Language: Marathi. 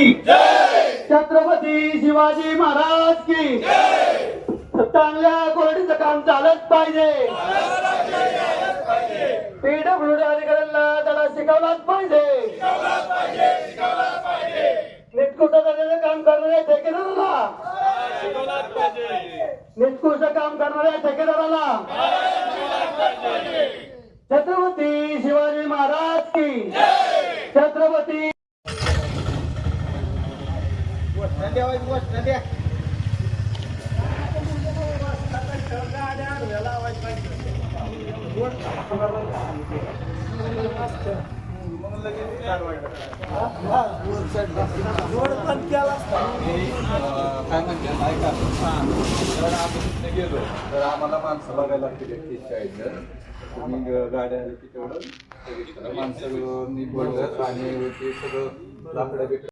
की? छत्रपती शिवाजी महाराज की? चांगल्या कोरडीचं काम झालंच पाहिजे. पीडब्ल्यूडी अधिकाऱ्यांना त्याला शिकवलाच पाहिजे. निष्कृष्ट दर्जाचं काम करणाऱ्या ठेकेदाराला? निष्कृष्ट काम करणाऱ्या ठेकेदाराला? छत्रपती शिवाजी महाराज की? छत्रपती काय म्हणतात ऐका तर आपण तिथे गेलो तर आम्हाला माणसं बघायला लागतील एकतीस चाळीस जण तुम्ही गाड्या आली की तेवढं माणसं नीट आणि ते सगळं लाकडं